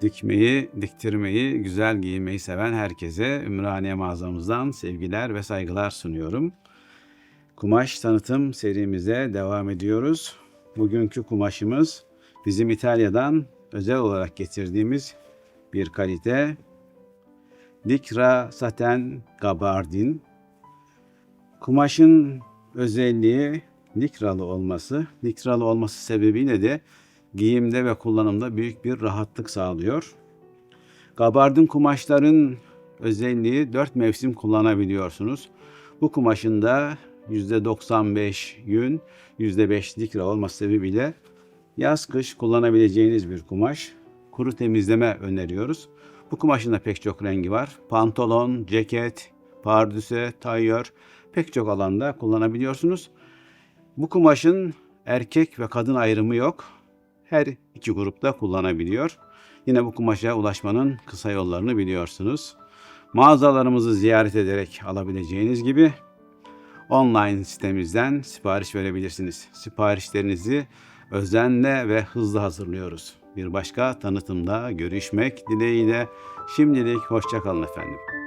dikmeyi, diktirmeyi, güzel giyinmeyi seven herkese Ümraniye mağazamızdan sevgiler ve saygılar sunuyorum. Kumaş tanıtım serimize devam ediyoruz. Bugünkü kumaşımız bizim İtalya'dan özel olarak getirdiğimiz bir kalite. Likra saten gabardin. Kumaşın özelliği likralı olması. Likralı olması sebebiyle de giyimde ve kullanımda büyük bir rahatlık sağlıyor. Gabardin kumaşların özelliği 4 mevsim kullanabiliyorsunuz. Bu kumaşın da %95 yün, %5 likra olması sebebiyle yaz kış kullanabileceğiniz bir kumaş. Kuru temizleme öneriyoruz. Bu kumaşın da pek çok rengi var. Pantolon, ceket, pardüse, tayyör pek çok alanda kullanabiliyorsunuz. Bu kumaşın erkek ve kadın ayrımı yok. Her iki grupta kullanabiliyor. Yine bu kumaşa ulaşmanın kısa yollarını biliyorsunuz. Mağazalarımızı ziyaret ederek alabileceğiniz gibi online sitemizden sipariş verebilirsiniz. Siparişlerinizi özenle ve hızlı hazırlıyoruz. Bir başka tanıtımda görüşmek dileğiyle şimdilik hoşçakalın efendim.